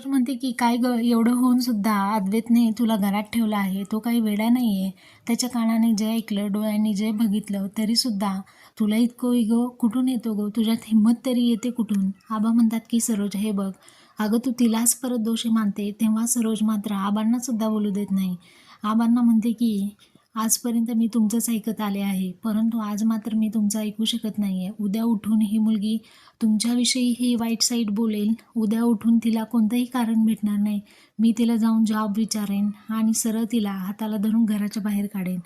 सरोज म्हणते की काय ग एवढं होऊन सुद्धा अद्वैतने तुला घरात ठेवला आहे तो काही वेडा नाही आहे त्याच्या कानाने जे ऐकलं डोळ्यांनी जे बघितलं तरीसुद्धा तुला इतकं इगो कुठून येतो गो? तुझ्यात हिंमत तरी येते कुठून? आबा म्हणतात की सरोज हे बघ. अगं तू तिलाच परत दोषी मानते तेव्हा सरोज मात्र आबांनासुद्धा बोलू देत नाही. आबांना म्हणते की आजपर्यंत मी तुमचंच ऐकत आले आहे. परंतु आज मात्र मी तुमचं ऐकू शकत नाही आहे उद्या उठून ही मुलगी तुमच्याविषयी ही वाईट साईड बोलेल. उद्या उठून तिला कोणतंही कारण भेटणार नाही. मी तिला जाऊन जॉब विचारेन आणि सरळ तिला हाताला धरून घराच्या बाहेर काढेन.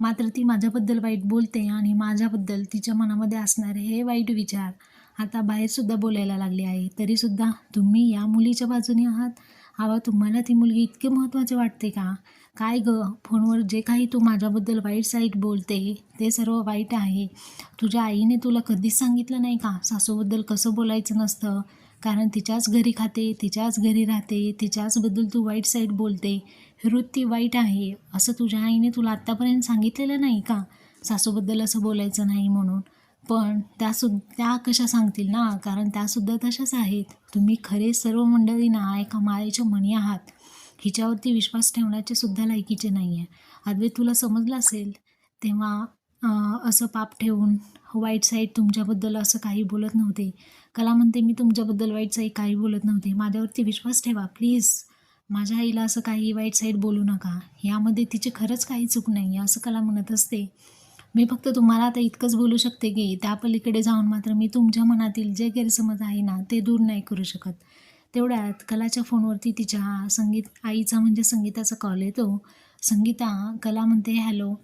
मात्र ती माझ्याबद्दल वाईट बोलते आणि माझ्याबद्दल तिच्या मनामध्ये असणारे हे वाईट विचार आता बाहेरसुद्धा बोलायला लागले आहे. तरीसुद्धा तुम्ही या मुलीच्या बाजूने आहात? हवा तुम्हाला ती मुलगी इतके महत्त्वाचे वाटते का? काय ग? फोनवर जे काही तू माझ्याबद्दल वाईट साईट बोलते ते सर्व वाईट आहे. तुझ्या आईने तुला कधीच सांगितलं नाही का? सासूबद्दल कसं बोलायचं नसतं? कारण तिच्याच घरी खाते तिच्याच घरी राहते तिच्याचबद्दल तू वाईट साईट बोलते. ही वृत्ती वाईट आहे असं तुझ्या आईने तुला आत्तापर्यंत सांगितलेलं नाही का? सासूबद्दल असं बोलायचं नाही म्हणून. पण त्या सु त्या कशा सांगतील ना? कारण त्यासुद्धा तशाच आहेत. तुम्ही खरे सर्व मंडळींना एका माळेच्या मणी आहात. हिच्यावरती विश्वास ठेवण्याचे सुद्धा लायकीचे नाही आहे अद्वैत तुला समजलं असेल? तेव्हा असं पाप ठेवून वाईट साईड तुमच्याबद्दल असं काही बोलत नव्हते. कला म्हणते मी तुमच्याबद्दल वाईट साईड काही बोलत नव्हते. माझ्यावरती विश्वास ठेवा प्लीज. माझ्या आईला असं काही वाईट साईड बोलू नका. यामध्ये तिची खरंच काही चूक नाही आहे असं कला म्हणत असते. मी फक्त तुम्हाला आता इतकंच बोलू शकते की त्या पलीकडे जाऊन मात्र मी तुमच्या मनातील जे गैरसमज आहे ना ते दूर नाही करू शकत. तेवढ्यात कलाच्या फोनवरती तिच्या संगीत आईचा म्हणजे संगीताचा कॉल येतो. संगीता कला म्हणते हॅलो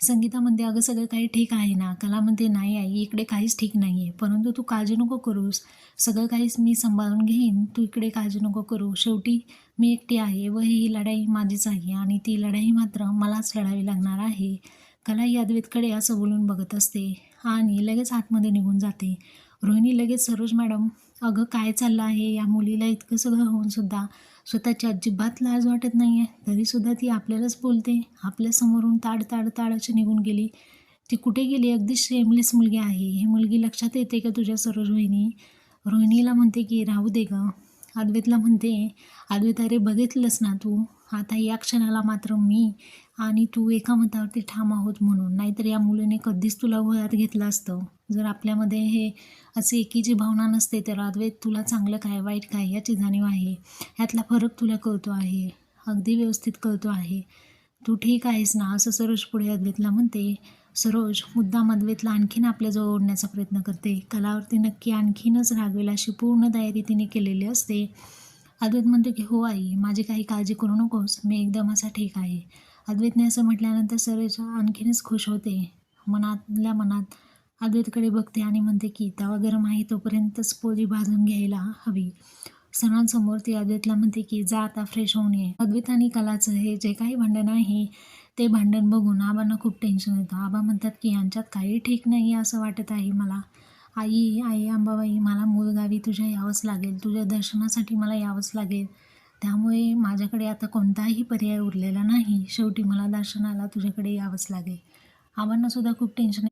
संगीता म्हणते अगं सगळं काही ठीक आहे ना? कला म्हणते नाही आई इकडे काहीच ठीक नाही आहे परंतु तू काळजी नको करूस. सगळं काहीच मी सांभाळून घेईन. तू इकडे काळजी नको करू. शेवटी मी एकटी आहे व ही लढाई माझीच आहे आणि ती लढाई मात्र मलाच लढावी लागणार आहे. कला यादवीतकडे असं बोलून बघत असते. आणि लगेच आतमध्ये निघून जाते. रोहिणी लगेच सरोज मॅडम अगं काय चाललं आहे? या मुलीला इतकं सगळं होऊन सुद्धा स्वतःची अजिबात लाज वाटत नाही आहे तरीसुद्धा ती आपल्यालाच बोलते. आपल्यासमोरून ताड ताड ताड अशी निघून गेली. ती कुठे गेली? अगदी शेमलेस मुलगी आहे. ही मुलगी लक्षात येते का तुझ्या सरोज रोहिणी? रोहिणीला म्हणते की राहू दे गं. अद्वैतला म्हणते अद्वैत अरे बघितलंस ना तू? आता या क्षणाला मात्र मी आणि तू एका मतावरती ठाम आहोत म्हणून. नाहीतर या मुलीने कधीच तुला वयात घेतलं असतं. जर आपल्यामध्ये हे असे एकीची भावना नसते तर अद्वैत तुला चांगलं काय वाईट काय याची जाणीव आहे. ह्यातला फरक तुला कळतो आहे. अगदी व्यवस्थित कळतो आहे. तू ठीक आहेस ना? असं सरोज पुढे अद्वैतला म्हणते. सरोज मुद्दा अद्वैतला आणखीन आपल्याजवळ ओढण्याचा प्रयत्न करते. कलावरती नक्की आणखीनच रागवेल अशी पूर्ण तयारी तिने केलेली असते. अद्वैत म्हणतो की हो आई माझी काही काळजी करू नकोस मी एकदम असा ठीक आहे. अद्वैतने असं म्हटल्यानंतर सरोज आणखीनच खुश होते. मनातल्या मनात अद्वैतकडे बघते आणि म्हणते की तवा गरम आहे तोपर्यंतच पोळी भाजून घ्यायला हवी. सणांसमोर ती अद्वैतला म्हणते की जा आता फ्रेश होऊन ये. अद्वैत आणि कलाचं हे जे काही भांडण आहे ते भांडण बघून आबांना खूप टेन्शन येतं. आबा म्हणतात की यांच्यात काही ठीक नाही आहे असं वाटत आहे मला. आई आई अंबाबाई मला मूळगावी तुझ्या यावंच लागेल. तुझ्या दर्शनासाठी मला यावंच लागेल. त्यामुळे माझ्याकडे आता कोणताही पर्याय उरलेला नाही. शेवटी मला दर्शनाला तुझ्याकडे यावंच लागेल. आबांनासुद्धा खूप टेन्शन